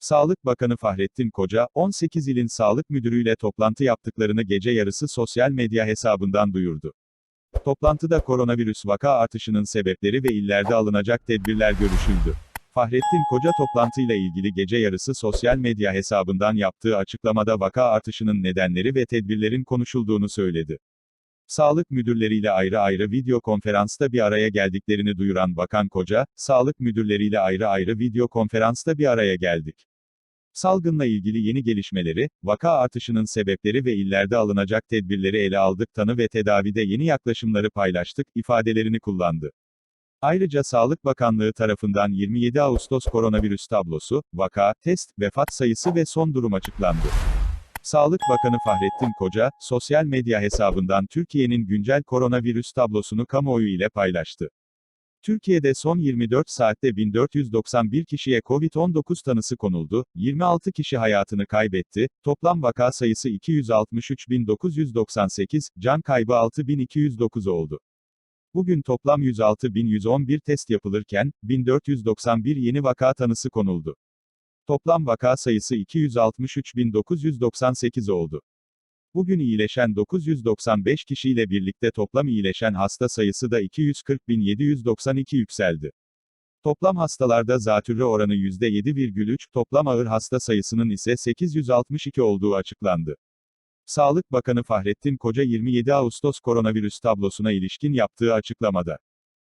Sağlık Bakanı Fahrettin Koca, 18 ilin sağlık müdürüyle toplantı yaptıklarını gece yarısı sosyal medya hesabından duyurdu. Toplantıda koronavirüs vaka artışının sebepleri ve illerde alınacak tedbirler görüşüldü. Fahrettin Koca toplantıyla ilgili gece yarısı sosyal medya hesabından yaptığı açıklamada vaka artışının nedenleri ve tedbirlerin konuşulduğunu söyledi. Sağlık müdürleriyle ayrı ayrı video konferansta bir araya geldiklerini duyuran Bakan Koca, sağlık müdürleriyle ayrı ayrı video konferansta bir araya geldik. Salgınla ilgili yeni gelişmeleri, vaka artışının sebepleri ve illerde alınacak tedbirleri ele aldık tanı ve tedavide yeni yaklaşımları paylaştık, ifadelerini kullandı. Ayrıca Sağlık Bakanlığı tarafından 27 Ağustos koronavirüs tablosu, vaka, test, vefat sayısı ve son durum açıklandı. Sağlık Bakanı Fahrettin Koca, sosyal medya hesabından Türkiye'nin güncel koronavirüs tablosunu kamuoyu ile paylaştı. Türkiye'de son 24 saatte 1491 kişiye COVID-19 tanısı konuldu, 26 kişi hayatını kaybetti, toplam vaka sayısı 263.998, can kaybı 6.209 oldu. Bugün toplam 106.111 test yapılırken, 1491 yeni vaka tanısı konuldu. Toplam vaka sayısı 263.998 oldu. Bugün iyileşen 995 kişiyle birlikte toplam iyileşen hasta sayısı da 240.792 yükseldi. Toplam hastalarda zatürre oranı %7,3, toplam ağır hasta sayısının ise 862 olduğu açıklandı. Sağlık Bakanı Fahrettin Koca 27 Ağustos koronavirüs tablosuna ilişkin yaptığı açıklamada.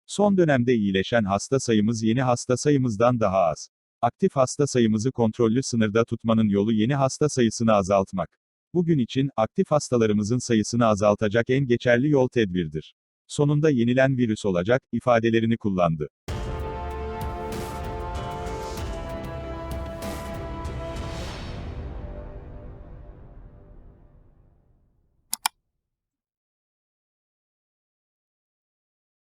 Son dönemde iyileşen hasta sayımız yeni hasta sayımızdan daha az. Aktif hasta sayımızı kontrollü sınırda tutmanın yolu yeni hasta sayısını azaltmak. Bugün için, aktif hastalarımızın sayısını azaltacak en geçerli yol tedbirdir. Sonunda yenilen virüs olacak, ifadelerini kullandı.